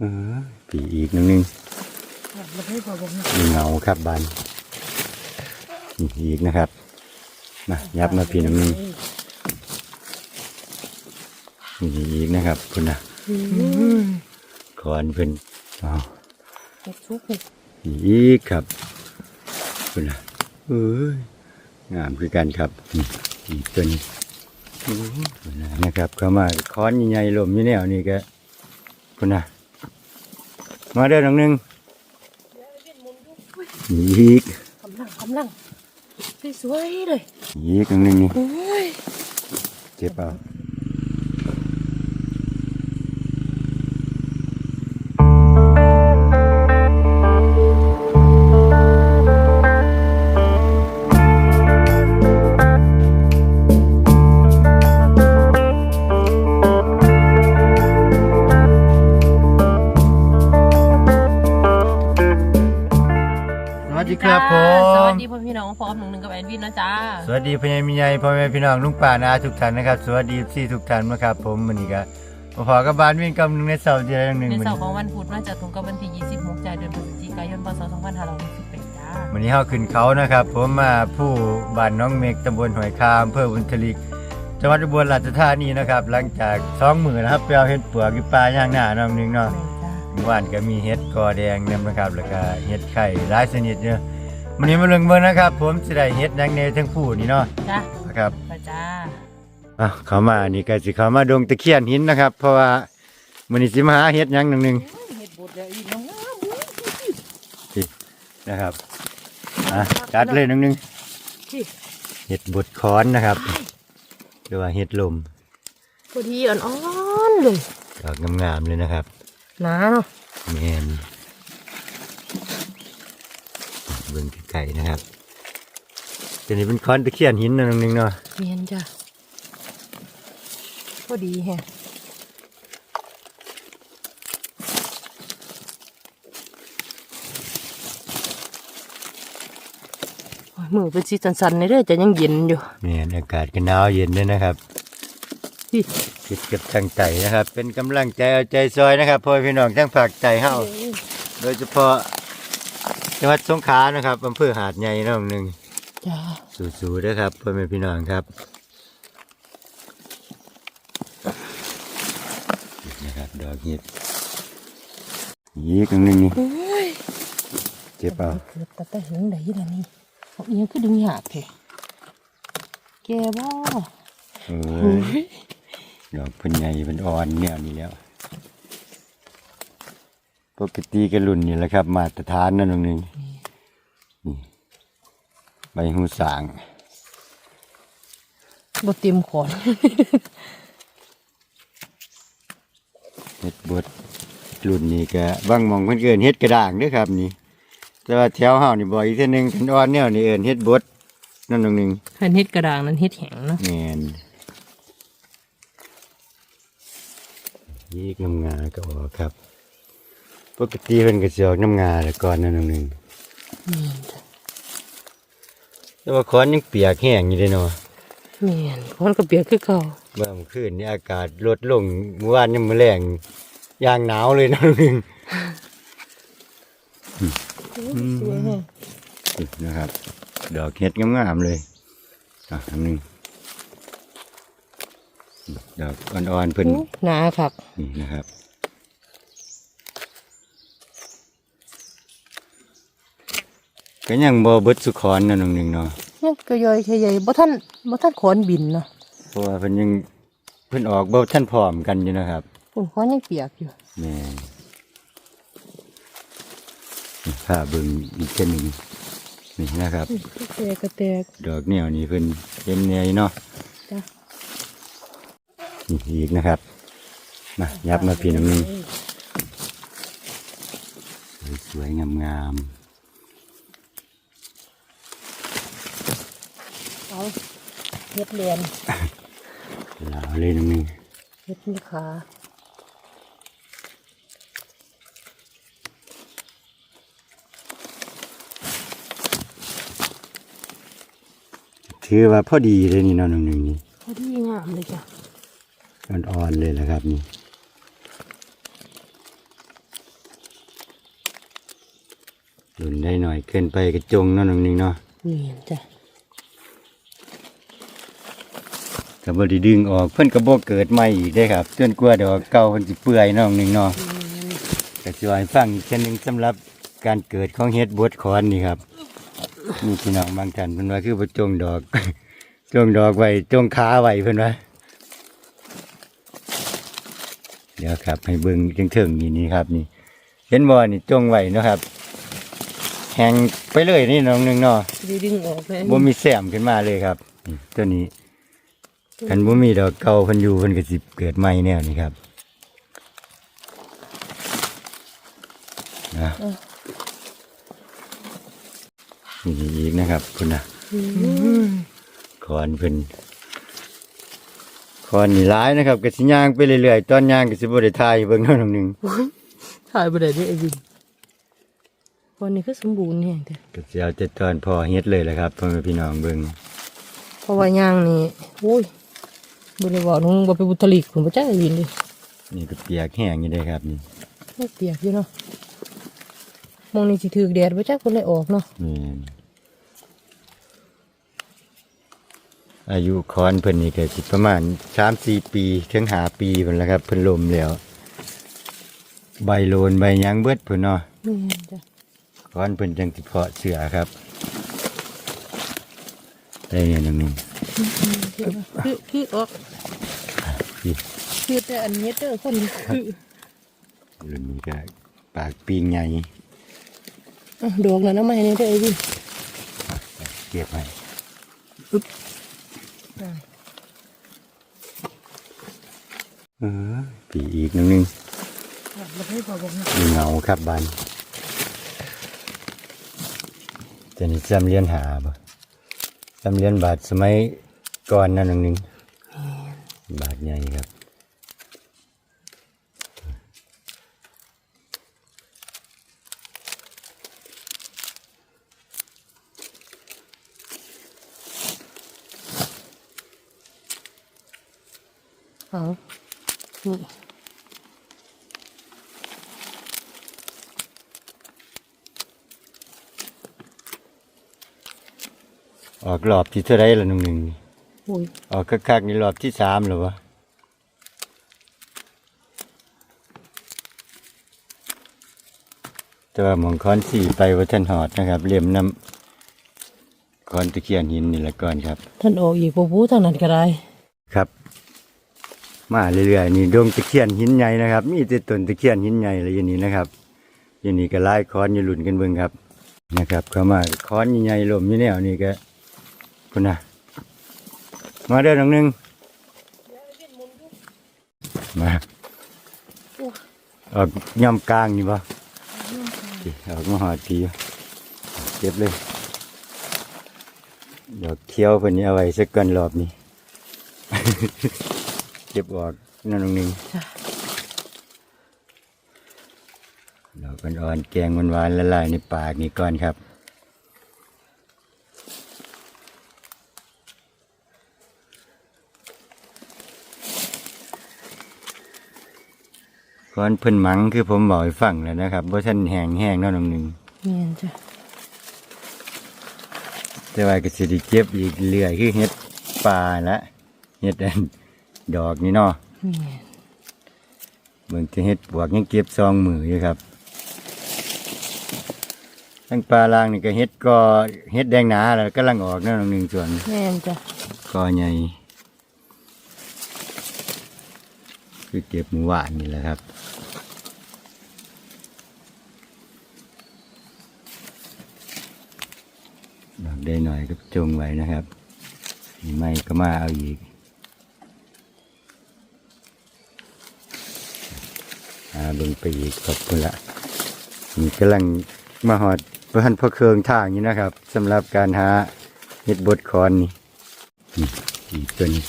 เออปีอีกนึงนึงมีเงาครับบานผีอีกนะครับมายับมาปีหนึ่งนึงนี่อีกนะครับคุณนะคอนเพิ่นเอาอีกครับคุณนะเอ้ยงามคือกันครับอีกตัวนี้อื้อคุณนะครับ เข้ามาค้อนใหญ่ๆลมอยู่แนวนี่ก็คุณนะ มาเด้อน้องหนึงอีกกำลังกำลังสวยๆเลยอีกน้องหนึงนี่โอ้ยเจ็บเปล่า สวัสดีพ่อใหญ่มีใหญ่พ่อแม่พี่น้องลุงป่านาทุกท่านนะครับสวัสดีพี่ทุกท่านนะครับผมมันนี้ก็มาพอกับบ้านวิ่งกำหนึ่งในเสาร์เดียวหนึ่งในมื้อเสานี้ร์ของวันพุธน่าจะตรงกับวันที่ 26ใจเดือนพฤศจิกายนพศ2568จ้าวันนี้เฮาขึ้นเขานะครับ ผมมาผู้บ้านน้องเมกตำบลหอยคามอำเภอบุญทลิกจังหวัดอุบลราชธานีนะครับ หลังจากสองมื้อนะครับไปเอาเห็ดปวกอยู่ป่าย่างหน้าน้องหนึงเนาะแม่จ้าเมื่อวานก็มีเห็ดกอแดงนํนะครับแล้วก็เห็ดไข่หลายชนิดเนาะ วันนี้มาเรื่องเบิ่งนะครับ ผมสิได้เห็ดหยังในทั้งผู้นี่เนาะจ้านะครับ ไปจ้าอะเขามานี่ก็สิเขามาดงตะเคียนหินนะครับ เพราะว่ามันนี้สิมาหาเห็ดหยังหนึ่งหนึ่งเห็ดบดเลยอีน้องงามนะครับอะจัดเลยหนึ่งหนึ่งที่เห็ดบดค้อนนะครับหรือว่าเห็ดลมพอดีอ่อนๆเลยดอกงามๆเลยนะครับหนาเนาะแมนเบิ่งไก่นะครับตัวนี้เป็นค้อนตะเคียนหินนะหนึ่งหนึ่งเนาะเมียนจ้าพอดีแฮะโอ้ยมือเป็นสีสันๆในเด้อจะยังเย็นอยู่แมนอากาศก็หนาวเย็นด้วยนะครับนี่คิดกับตั้งใจนะครับ เป็นกำลังใจเอาใจซอยนะครับพ่อพี่น้องทั้งฝากใจเฮาโดยเฉพาะ จังหวัดสงขลานะครับอำเภอหาดใหญ่น้องหนึ่งจ้าสู้ๆด้วยครับพ่อแม่พี่น้องครับนะครับดอกเห็ดยีกอันหนึงนี่โอ้ยเจ็บเปล่าเกือบตะตะหึงได้ยี่ละนี่เอาเอียงคือดึงหยาบแท้แกบ่เอ้ยดอกเพิ่นใหญ่เพิ่นอ่อนเนี่ยนี่แล้ว ปกติกระลุ่นนี่แหละครับ มาตรฐานนั่นตรงนึงนี่ใบหูสางบ่เต็มขอนเฮ็ดบดรุ่นนี้ก็บางหมองเพิ่นเอิ้นเฮ็ดกระด่างเด้อครับ นี่ แต่ว่าแถวเฮานี่บ่อีกเทื่อนึงคันอ่อนแนวนี่เอิ้นเฮ็ดบดนั่นตรงนึงหันเฮ็ดกระดางนั้นเฮ็ดแห้งเนาะแม่นยีกน้ำงาก็ออกครับ ปกติเพิ่นก็สิออกน้ำงาแต่ก่อนนั่นตรงนึงนี่จ้ะแต่ว่าคอนยังเปียกแห้งอยู่เด้เนาะแม่นมันก็เปียกคือเก่าเมื่อคืนนี้อากาศลดลงเมื่อวานยังมื้อแรงย่างหนาวเลยนั่นตรงนึงสวยแฮะนี่นะครับ ดอกเห็ดงามๆเลยอะอันหนึงดอกอ่อนๆเพิ่นหนาคักนี่นะครับ ก็ยังบ่เบิดสุขอนนั่นหนึ่งเนาะยังก็ย่อยใหญ่ๆบ่ทันบ่ทันขอนบินเนาะเพราะว่าเพิ่นยังเพิ่นออกบ่ท่านพร้อมกันอยู่นะครับฝุ่นขอนยังเปียกอยู่แม่นนี่ผ้าเบิ่งอีกเช่นหนึ่งนี่นะครับ แตกก็แตกดอกแนวนี้เพิ่นเป็นแนวเนาะจ้ะนี่อีกนะครับ มายับมาพี่น้ำหนึงสวยๆงาม เอาเฮ็ดเรียนๆลาวเลยน้ำหนึงเฮ็ดมีขาถือว่าพอดีเลยนี่เนาะน้ำหนึงนี่พอดีงามเลยจ้ะอ่อนๆเลยแหละครับนี่หลุนได้หน่อยเกินไปกระจงเนาะน้องหนึงเนาะเมียนจ้ะ ก็บ่ได้ดึงออก เพิ่นก็บ่เกิดใหม่อีกเด้ครับจนกว่าดอกเก่าเพิ่นสิเปื่อยเนาะน้องหนึงเนาะก็สิว่าให้ฟังอีกเช่นหนึงสำหรับการเกิดของเฮ็ดบดคอนนี่ครับมีพี่น้องบางท่านเพิ่นว่าคือบ่จงดอก จงดอกไว้จงขาไว้เพิ่นว่าเดี๋ยวครับ ให้เบิ่งเถิงๆนี่นี่ครับนี่ เห็นบ่นี่จงไว้เนาะครับแหงไปเลยนี่น้องหนึงเนาะได้ดึงออกเลยบ่มีแซมขึ้นมาเลยครับนี่ตัวนี้ คันบ่มีดอกเก่าเพิ่นอยู่เพิ่นก็สิเกิดใหม่แนวนี้ครับนะนี่อีกนะครับคุณนะคอนเพิ่นคอนนี่ร้ายนะครับก็สิย่างไปเรื่อยๆตอนย่างก็สิบ่ได้ถ่ายให้เบิ่งเนาะน้องหนึงถ่ายไปได้ด้วยไอ้วินวันนี้ก็สมบูรณ์แฮงแต่ก็สิเอาแต่ตอนพอเฮ็ดเลยแหละครับพ่อแม่พี่น้องเบิ่งเพราะว่าย่างนี่โอ้ย บ่ได้บอกน้องบ่ไปบุตริกผมบ่จักไอ้วินเลยนี่ก็เปียกแห้งอยู่เด้ครับนี่ไม่เปียกอยู่เนาะมองนี่สิถือแดดบ่จักคนเลยออกเนาะนี่อายุคอนเพิ่นนี่ก็สิประมาณสามสี่ปีถึงหาปีเพิ่นแล้วครับเพิ่นลมแล้ว ใบโลนใบหยังเบิดเพิ่นเนาะแม่นจ้ะคอนเพิ่นจังสิเพาะเสือครับได้เนี่ยนึงนึง คือคือออกคือแต่อันนี้เด้อคนคือรุ่นนี้ก็ปากปีงใหญ่อะดอกนั้นเอามาให้นี่เด้อไอ้วินเก็บให้ได้เออปีอีกนึงนึงมีเงาครับบานจะนี่จำเรียนหาบ่จำเรียนบาทสมัย ก่อนนั่นนึงนึงบาทใหญ่ครับเอานี่ออกรอบที่เท่าไรละหนึ่งหนึ่งโอ้ยออกคักๆนี่รอบที่สามหรือวะแต่ว่าหมองค้อนสี่ไปวัฒนหอดนะครับเหลี่ยมน้ำค้อนตะเคียนหินนี่แหละก่อนครับ ท่านออกอีกบ่ผู้ทางนั้นก็ได้ ครับ มาเรื่อยๆนี่ดงตะเคียนหินใหญ่นะครับ มีแต่ต้นตะเคียนหินใหญ่อะไรอย่างนี้นะครับอย่างนี้ก็ไล่ค้อนอยู่หลุนกันเบิ่งครับนะครับ เข้ามาค้อนใหญ่ๆลมอยู่แนวนี่ก็คุณนะ มาเด้อน้องหนึงมาออกย่ำกลางนี่ปะออกมาหอดทีเก็บเลยดอกเขียวเพิ่นนี่เอาไว้สักกันรอบนี้ เก็บออกนั่นน้องหนึงจ้ะดอกอ่อนๆแกงหวานๆละลายในปากนี่ก่อนครับ ก้อนเพิ่นหมังคือผมบอกให้ฟังแล้วนะครับว่าท่านแห้งแห้งๆเนาะน้องหนึ่งแม่นจ้ะแต่ว่าก็สิได้เก็บอีกเรื่อยคือเฮ็ดปลาละเฮ็ดอันดอกนี่เนาะแม่นเบิ่งจะเฮ็ดปวกยังเก็บซองมืออยู่ครับทั้งปลาลางนี่ก็เฮ็ดก็เฮ็ดแดงหนาแล้วกำลังออกเนาะน้องหนึ่งส่วนแม่นจ้ะกอใหญ่ คือเก็บหมูหวานนี่แหละครับดอกได้หน่อยก็จงไว้นะครับมีไม่ก็มาเอาอีกอาเบิ่งไปอีกขอบคุณละนี่กำลังมาหอดเพื่อนพระเครื่องทางนี้นะครับสำหรับการหาเห็ดบดคอนนี่นี่อีกตัวนี้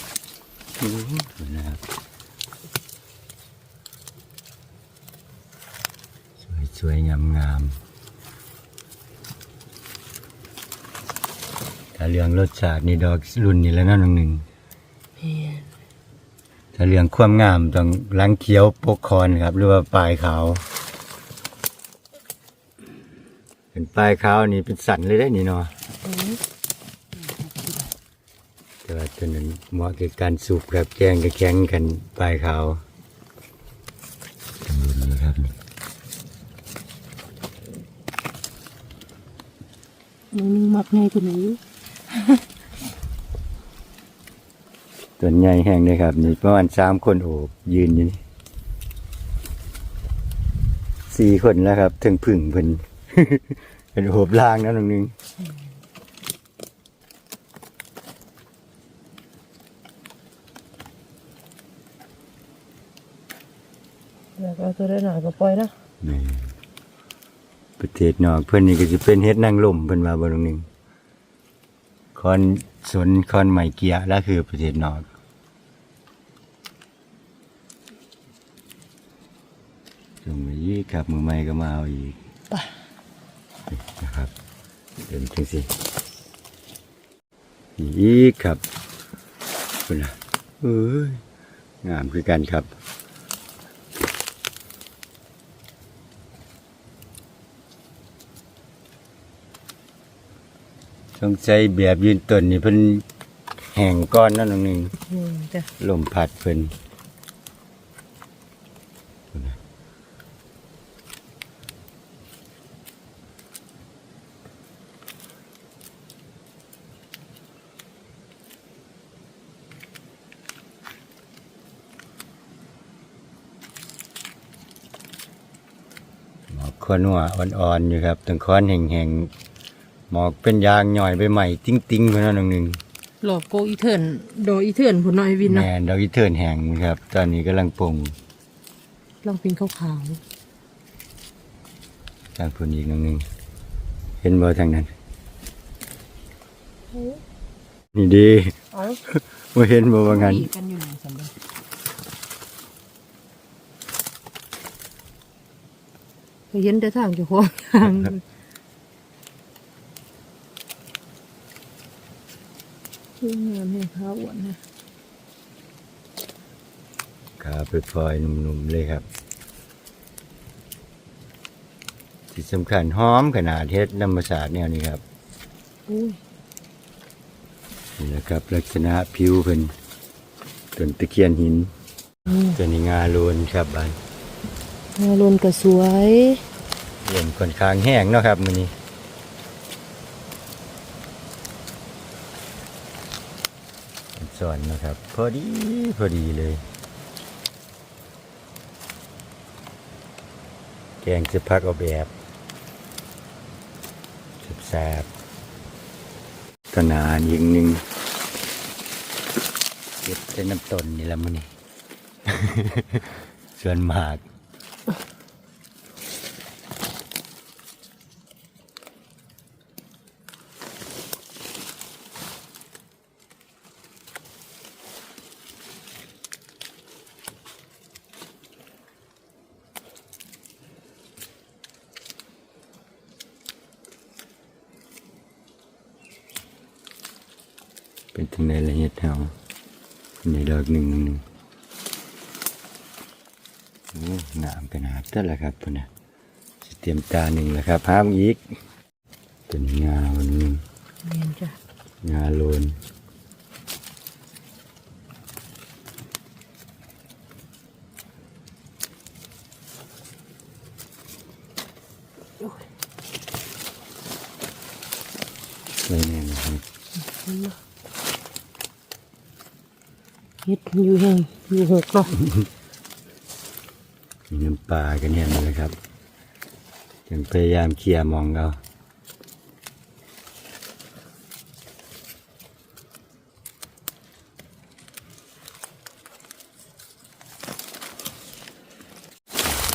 โอ้โหนะครับ สวยสวยงามงามถ้าเรื่องรสชาตินี่ดอกรุ่นนี่แล้วเนั่นหนึ่งแม่นถ้าเรื่องความงามต้องหลังเขียวปกคอนครับ หรือว่าปลายขาวเป็นปลายขาวนี่เป็นสันเลยได้นี่เนาะเออแต่ว่าตัวนั้นเหมาะกับการสูบกับแกงกับแข็งกันปลายขาวตำรุนนะครับนี่ ยัง นึงมักง่ายกว่านี้อยู่ตัวใหญ่แห้งเลยครับ นี่ประมาณสามคนโอบยืนอยู่นี่สี่คนแล้วครับถึงผึ่งเพิ่นเป็นโอบล่างนะตรงนึงแล้วก็เอาตัวได้หน่อยก็ปล่อยนะนี่ ประเทศนอกเพิ่นนี่ก็จะเป็นเฮ็ดนางลมเพิ่นว่าบ่ตรงนึงคอนสนคอนใหม่เกียร์แล้วคือประเทศนอกส่งมาอีกครับมือใหม่ก็มาเอาอีกไปนี่นะครับเดินจังสิอีกครับคุณนะเอ้ยงามคือกันครับ ต้องใช้แบบยืนต้นนี่เพิ่นแห่งก้อนนั่นตรงนึงอืมจ้ะลมพัดเพิ่นหมอกขนัวอ่อนๆอยู่ครับตั้งค้อนแห่งๆ หมอกเป็นยางหน่อยไปใหม่ติ้งๆเพิ่นนั่นตรงนึงหลอกโกอีเทิร์นโดอีเทิร์นผลน้อยวินนะแม่นดอกอีเทิร์นแห้งครับ ตอนนี้กำลังปรุงลองเป็นขาวทางพุ่นอีกหนงหนึงเห็นบ่ทางนั้น ๆนี่ดีเอาบ่เห็นบ่ว่างั้น กันอยู่หนึ่งสำเร็จไปเห็นแต่ทางเจ้าของทาง คืองามให้ข้าวอ้วนนะขาไปพลอยๆหนุ่มๆเลยครับ ที่สำคัญหอมขนาดเฮ็ดธรรมศาสตร์แนวนี้ครับอุ้ยนี่แหละครับ ลักษณะผิวเพิ่นต้นตะเคียนหินอืมตัวนี้งาโลนครับบานงาลนก็สวยลมค่อนข้างแห้งเนาะครับมื้อนี้ สอนนะครับ พอดีพอดีเลย แกงจะพักเอาแบบแซบตนานยิงหนึ่งเก็บใส่น้ำต้นนี่ละมื้อนี้ส่วนมาก เป็นถึงในละเอียดเท่าในดอก หนึ่งหนึ่งหนึ่งโอ้งามขนาดนั้นแหละครับพุ่นนะสิเตรียมตาหนึ่งแล้วครับห้ามอีกตัวนี้งาวันหนึงเรียนจ้ะงาโลนไม่แน่นะครับ เฮ็ดอยู่แห่งอยู่หกเนาะมีน้ำปลากันเนี่ยเลยครับยังพยายามเคลียร์มองเอา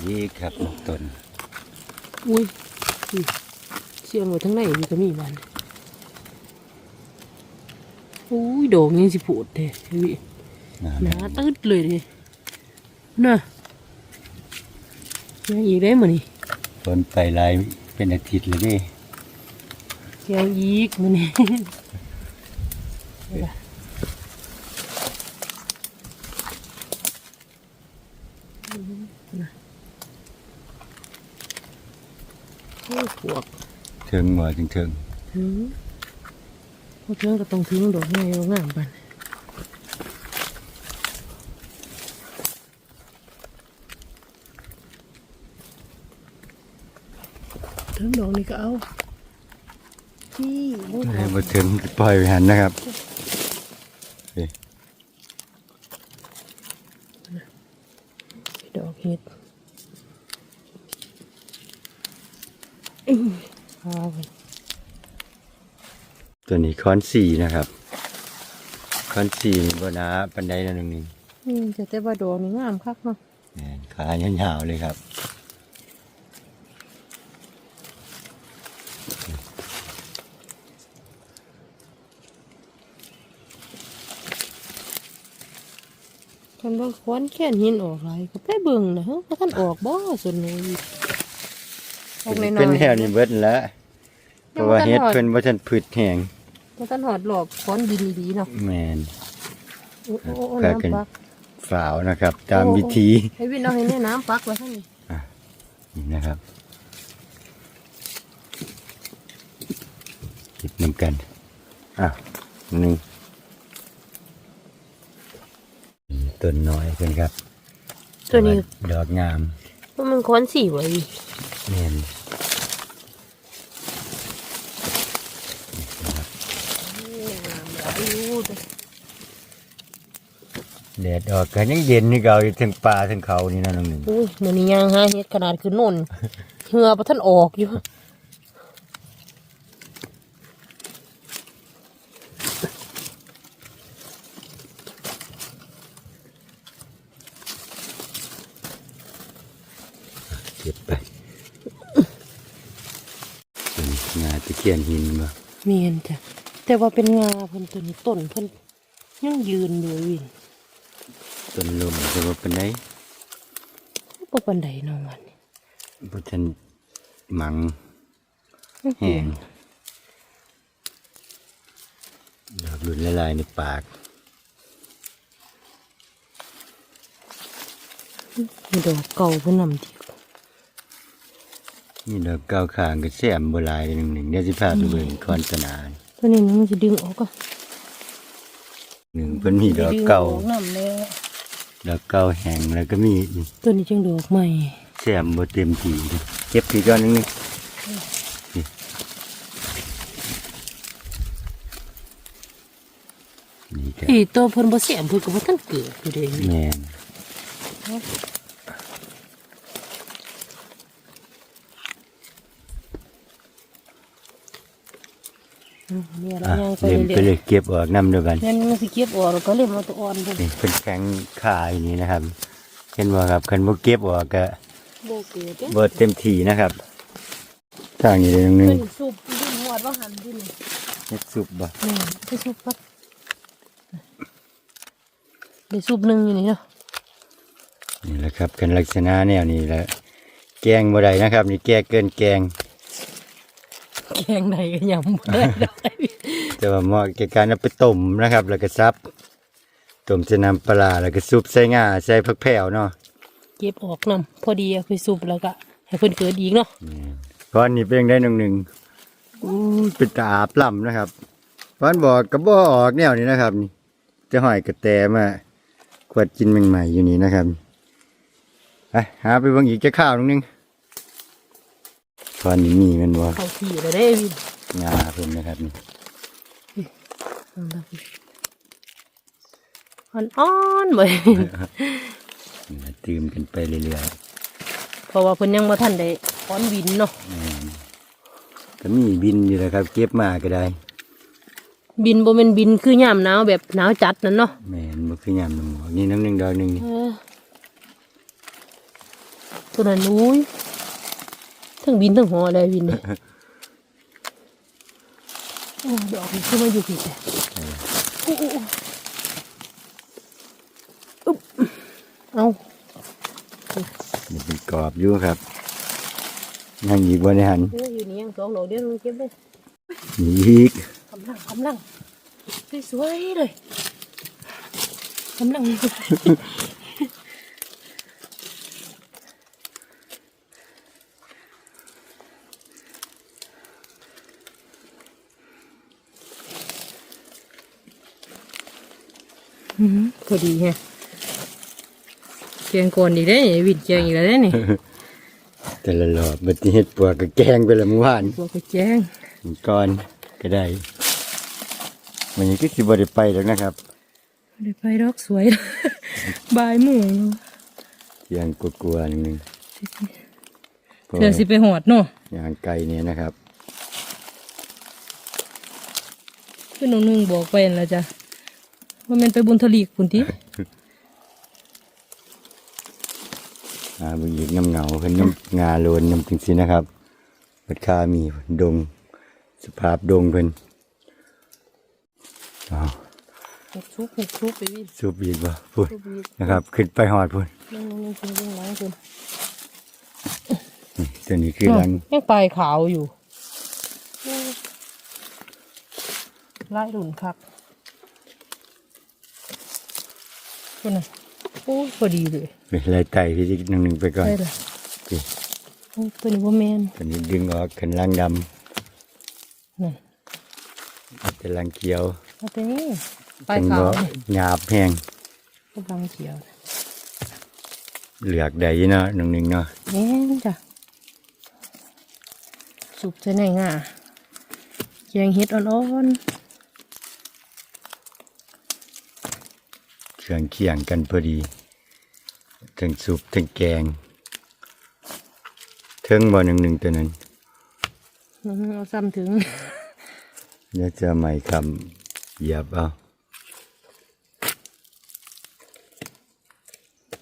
นี่ครับต้นอุ้ยอุ้ยเสียงไว้ทั้งในมีก็มีบ้านอุ้ยดอกยังสิพูดเด้วิงาม หนาตืดเลยเด้น่ะยังอีกได้มื้อนี่ต้นไปลายเป็นอาทิตย์เลยนี่ยังอีกมื้อนี่โอ้ยพวกถึงบ่ถึงถึงถึงพวกเพื่อนก็ต้องถึงดอกไม้ดอกงามปั ถึงดอกนี้ก็เอาที่ลูกให้บ่ถึงปล่อยไปหันนะครับดอกเห็ดอื้อเอาไปตัวนี้ค้อนสี่นะครับ ค้อนสี่บ่หนาปานใดนั่นนึงนี่จะแต่ว่าดอกนี่งามคักเนาะแม่นขายาวๆเลยครับ คนบางคนแค่นหินออกไรก็ไปเบิ่งนะเฮ้ยว่าท่านออกบ่ส่วนนี้ออกน้อยๆเป็นแถวนี้เบิดแล้วเพราะว่าเฮ็ดเพิ่นบ่ทันพืชแห้งว่าท่านหอดหลอบค้อนดินดีๆเนาะแม่นโอ้โอ้โอ้พากันน้ำปักฝาวนะครับ ตามวิธีให้วินเอาให้แน่น้ำปักไว้ท่านนี่นี่นะครับคิดนำกันอะหนึ่ง ต้นน้อยเพิ่นครับตัวนี้ ดอกงามว่ามันค้อนสีไว้แม่นแดดออกกันยังเย็นนี่เก่าอยู่ถึงป่าถึงเขานี่นะน้องหนึ่งอุ้ยเดี๋ยวนี้ยังหาเฮ็ดขนาดคือโน่นเหงื่อประท่านออกอยู่ เก็บไปเป็น งาตะเคียนหินบ่เมียนจ้ะแต่ว่าเป็นงาเพิ่นตัวนี้ต้นเพิ่นยังยืนอยู่วินต้นลมจะว่าเป็นไดบ่ปานใดเนาะวันนี้บ่ทันหมังแห้งดอกหลุดละลายในปากมีดอกเก่าเพิ่นนำที่ นี่ดอกเก้าวขางก็แซมบ่หลายหนึ่งหนึ่งเดี๋ยวสิพาไปเบิ่งคอนสนาตัวนี้นะมันสิดึงออกก็หนึ่งเพิ่นมีดอกเก่าน้ำแล้วดอกเก่าแห้งแล้วก็มีนี่ตัวนี้จังดอกใหม่แซมบ่เต็มที่เก็บทีก้อนหนึงนี่นี่นี่ก็พี่ตัวเพิ่นบ่แสมเพิ่นก็บ่ทันเกิดอยู่เด้แม่น เนี่ยเราอะย่างไปเล่มไปเรื่เลอยยเก็บออกน้ำเดียวกันๆนั่นมันสิเก็บออกแล้วก็เล่มเอาตัวอ่อนเพิ่นนี่เป็นแข็งขายนี่นะครับ เห็นว่าครับคันบ่เก็บออกก็บ่เกิดเด้บ่เต็มที่นะครับทางนี้เลยนึงเพิ่นสูบดินหอดว่าหันดินเฮ็ดสุบบ่นี่ไปสูบปั๊บได้สูบหนึงอยู่นี่เนาะนี่แหละครับกันลักษณะแนวนี้แหละแกงบ่ได้นะครับ นี่แก่เกินแกง แกงใดก็ยำบ่ได้ดอกแต่ว่าเหมาะแก่การเอาไปต้มนะครับ แล้วก็ซับต้มใส่น้ำปลาร้าแล้วก็ซุปใส่งาใส่ผักแผ่วเนาะเก็บออกนํพอดีเอาไปสูบแล้วก็ให้เพิ่นเกิดอีกเนาะเพราะอันนี้เป็นยังได้หนึ่งหนึ่งอู้ยเป็นตาอาบล่ำนะครับวันบอกกระบอกออกแนวนี้นะครับนี่จะหอยกระแตมาขวดกินใหม่ๆอยู่นี่นะครับไปหาไปเบิ่งอีกจะข้าวหนึง ตอนนี้มีแมันบ่เข้าที่แล้วเด้วินงาเพิ่นนะครับนี่เอาละพี่อ่อนๆบ่ตื่มกันไปเรื่อยเพราะว่าเพิ่นยังบ่ทันได้อ้อนบินเนาะๆแม่นก็มีบินอยู่นะครับ เก็บมาก็ได้ บินบ่แม่นบินคือยามหนาวแบบหนาวจัดนั่นเนาะแม่นบ่คือยามน้ำหมอกนี่น้ำหนึ่งดอกหนึ่งนี่ เออตัวนั้นอุ้ย ทั้งบินทั้งหอเลยบินนี่โอ้ดอกนี่คือมาอยู่ผิดแต่โอ้โอ้โอ้อึ๊บเอานี่เป็นกรอบอยู่ครับยังอีกบ่ได้หันเอออยู่นี่ยังสองดอกเดียวมึงเก็บเลยอีกกำลังกำลังสวยๆเลยกำลัง อื้อหือพอดีแฮะแกงก่อนอีกได้นี่วิดแกงอีกแล้วได้นี่ แต่ละรอบบัดนี้เฮ็ดปวกก็แกงไปละเมื่อวานพวกก็แกงก่อนก็ได้วันนี้ก็สิบ่ได้ไปแล้วนะครับบ่ได้ไปดอกสวยบายหมู่เที่ยงกลัวๆนิดนึงเพราะเธอสิไปหอดเนาะอย่างไกลเนี่ยนะครับคือน้องนึงบอกไปนั่นล่ะจ้ะ ว่ามันไปบุญทลีกพุ่นติหาบุญยิกน้ำเหงาเพิ่นน้ำงาโลนน้ำจังซี่นะครับเปิดคามีดงสภาพดงเพิ่นอ้าวหกชุบหกชุบไปวิ่งสูบอีกบ่พูดชุบอีกนะครับ ขึ้นไปหอดพูดน้องนึงกินเรื่องหล้างคุณนี่ตัวนี้คือรังยังปลายขาวอยู่ไล่หลุนคัก คุณน่ะโอ้ยพอดีเลยเป็นลายไต่พี่ที่นึงหนึ่งไปก่อนได้เลยโอเคโอ้ยตัวนี้ว่าแมนตัวนี้ดึงออกขึ้นรังดนั่นำเป็นรังเขียวเอาตัวนี้ปลายเป็นขาวบ่นี่หยาบแห้งกำลังเขียวเหลือกใดเนาะหนึ่งหนึ่งเนาะแม่นจ้ะสุกจะไหนง่ะแกงเห็ดอ่อน เครื่องเคียงกันพอดีทั้งซุปทั้งแกงเทิงบ่หนึ่งหนึ่งตัวนั้นๆอื้อหือเอาซ้ำถึงเดี๋ยวจะไม่คำเหยียบเอา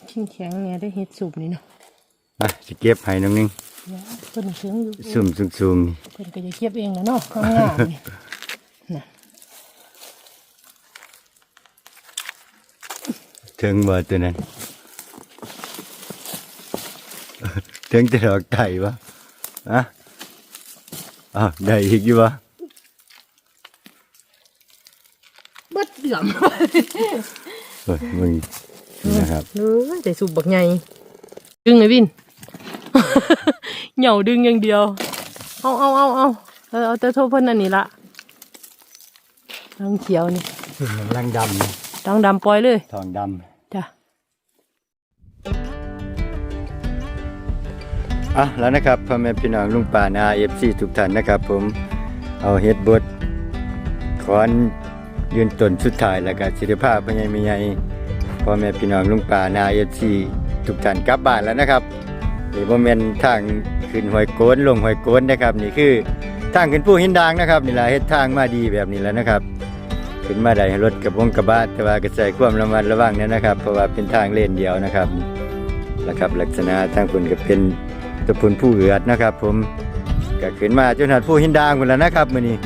ชิงแข็งเนี่ยได้เห็ดสุกนี่เนาะอะจะเก็บให้หนึ่งหนึ่งเดี๋ยวเพิ่นถึงอยู่ซุ่มซุ่มซุ่มนี่เพิ่นก็จะเก็บเองแหล้วเนาะข้างงามนี่น่ เทิงบ่ตัวนั้นเทิงจะดอกไก่วะอะอ้าวได้อีกอยู่วะเบิดเหลื่อมเฮ้ยมึงนี่นะครับเออแต่สุกบักใหญ่ดึงไอ้วินเหย่าดึงอย่างเดียว เอาเอาเอาเอาเออเอาแต่โทษเพิ่นอันนี้ละรังเขียวนี่ลังดำนี่รังดำปล่อยเลยทองด จ้ะอะแล้วนะครับพ่อแม่พี่น้องลุงป่านาเอฟซีทุกท่านนะครับ ผมเอาเฮ็ดบดขอนยืนต้นสุดท้ายแล้วก็ศิลปะพญายมีใหญ่พ่อแม่พี่น้องลุงป่านาเอฟซีทุกท่านกลับบ้านแล้วนะครับนี่บ่แม่นทางขึ้นห้วยโกนลงห้วยโกนนะครับ นี่คือทางขึ้นผู้หินดางนะครับนี่ล่ะเฮ็ดทางมาดีแบบนี้แล้วนะครับ ขึ้นมาได้รถกับวงกระบะแต่ว่าก็ใส่ความระมัดระวังเนี่ยนะครับ เพราะว่าเป็นทางเลนเดียวนะครับแล้วครับ ลักษณะทางคุณก็เป็นตะพุนผู้เอือดนะครับ ผมก็ขึ้นมาจนหัดผู้หินดางคนแล้วนะครับมื้อนี้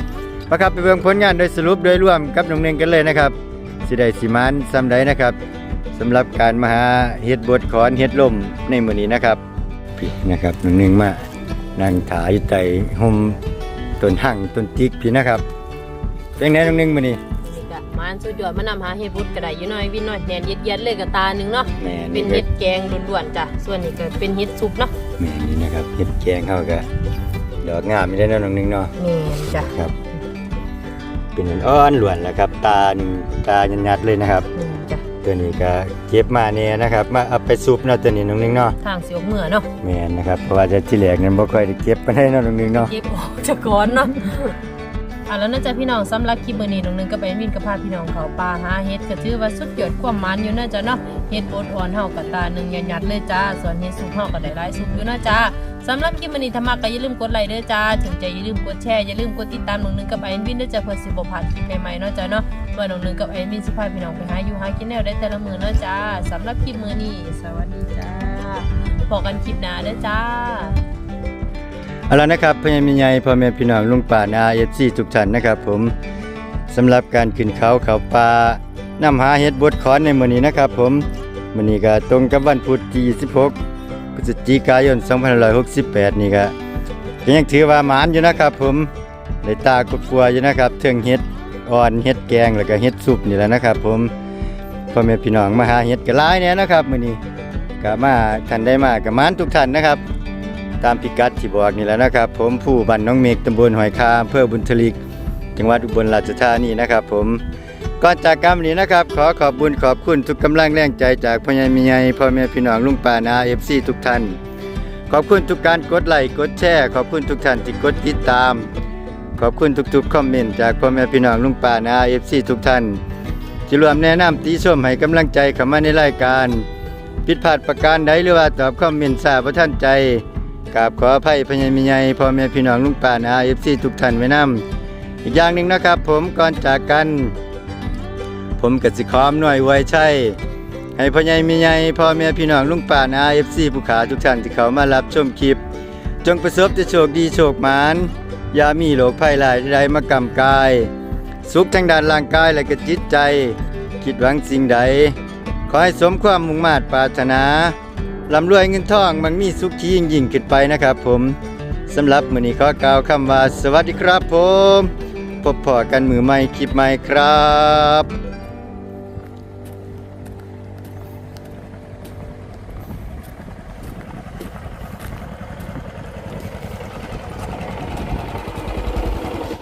ประครับไปเบิ่งผลงานโดยสรุปโดยรวมกับน้องเน่งกันเลยนะครับสิได้สิมานซ้ำใดนะครับสำหรับการมาหาเฮ็ดบดขอนเฮ็ดลมในมื้อนี้นะครับพี่นะครับน้องเน่งมานั่งถาอยู่ใต้ห่มต้นหั่งต้นจิกพี่นะครับเป็นไงน้องเน่งมื้อนี้ มันสุดยอดมานำหาเห็ดบุดกระไดอยู่หน่อยวินหน่อยแนนเย็ดเย็ดเลยกับตาหนึ่งเนาะแม่เป็นี่นเห็ดแกงล้วนๆจ้ะส่วนนี้ก็เป็นเห็ดซุปเนาะแม่นี่นะครับเห็ดแกงเข้าก็ดอกงามไม่ได้เนาะน้องหนึงเนาะแม่นจ้ะครับ เป็นอ่อนๆหลวนแหละครับ ตาหนึ่งตายัดๆเลยนะครับ แม่นจ้ะตัวนี้ก็เก็บมาเนี่ยนะครับ มาเอาไปซุปเนาะตัวนี้น้องหนึงเนาะทางเสียวเมื่อเนาะแม่นนะครับเพราะว่าจะที่แรกนั้นบ่ค่อยได้เก็บไปได้เนาะน้องหนึงเนาะเก็บออกจากก้อนเนาะ อะแล้วน่าจะพี่น้องสำหรับคลิปมื้อนี้น้องนึงก็ไปวินกับพาพี่น้องเขาป่าหาเห็ดก็ถือว่าสุดยอดความมันอยู่นะจ้ะเนาะเห็ดโบดอ่อนเฮากับตาหนึ่งยันยัดเลยจ้า ส่วนเห็ดซุปเฮาก็ได้หลายซุปอยู่นะจ้าสำหรับคลิปมื้อนี้ถ้ามักก็อย่าลืมกดไลค์เด้อจ้าถึงใจอย่าลืมกดแชร์อย่าลืมกดติดตามน้องนึงกับไอ้วินด้อจ้าเพื่อสิบ่พลาดคลิปใหม่ๆเนาะจ้ะเนาะว่าน้องนึงกับไอ้มินสิพาพี่น้องไปหาอยู่หากินแนวได้แต่ละมือเนาะจ้าสำหรับคลิปมือนี้สวัสดีจ้าพอกันคลิปหน้าเด้อจ้า เอาละนะครับพ่อแม่พี่ใหญ่พ่อแม่พี่น้องลุงป่านา FC ทุกท่านนะครับ ผมสำหรับการขึ้นเขาเขาป่านำหาเห็ดบดขอนในมื้อนี้นะครับ ผมมื้อนี้ก็ตรงกับวันพุธที่26พฤศจิกายน2568 นี่ก็ยังถือว่าหมานอยู่นะครับ ผมได้ตากกลัวๆอยู่นะครับเทิงเห็ดอ่อนเห็ดแกงแล้วก็เห็ดซุปนี่แหละนะครับ ผมพ่อแม่พี่น้องมาหาเห็ดก็หลายแน่นะครับมื้อนี้ก็มาท่านได้มาก็หมานทุกท่านนะครับ ตามพิกัดที่บอกนี่แหละนะครับ ผมผู้บ้านน้องเมฆตำบลหอยคาอำเภอบุญทลิก จังหวัดอุบลราชธานีนะครับ ผมก่อนจากการนี้นะครับ ขอขอบบุญขอบคุณทุกกำลังแรงใจจากพ่อใหญ่มีใหญ่พ่อแม่พี่น้องลุงป้านาเอฟซีทุกท่าน ขอบคุณทุกการกดไลค์กดแชร์ขอบคุณทุกท่านที่กดติดตาม ขอบคุณทุกๆคอมเมนต์จากพ่อแม่พี่น้องลุงป้านาเอฟซีทุกท่านที่รวมแนะนำตีชมให้กำลังใจเข้ามาในรายการ ผิดพลาดประการใดหรือว่าตอบคอมเมนต์ทราบว่าท่านใจ กราบขออภัยพญามิใหญ่พ่อแม่พี่น้องลุงป้านาเอฟซีทุกท่านไว้นำอีกอย่างหนึ่งนะครับ ผมก่อนจากกัน ผมกสิขอมหน่วยไว้ใช่ให้พ่อใหญ่มีใหญ่พ่อแม่พี่น้องลุงป้านาเอฟซีผู้ขาทุกท่านที่เขามารับชมคลิป จงประสบแต่โชคดีโชคหมานอย่ามีโรคภัยหลายใดมากำกาย สุขทางด้านร่างกายและก็จิตใจ คิดหวังสิ่งใด ขอให้สมความมุ่งมา่ปรารถนา ลำรวยเงินทองมันมีสุขที่ยิ่งยิ่งขึ้นไปนะครับผมสำหรับมือนี้ขอกล่าวคำว่าสวัสดีครับผม พบพอกันมือใหม่คลิปใหม่ครับ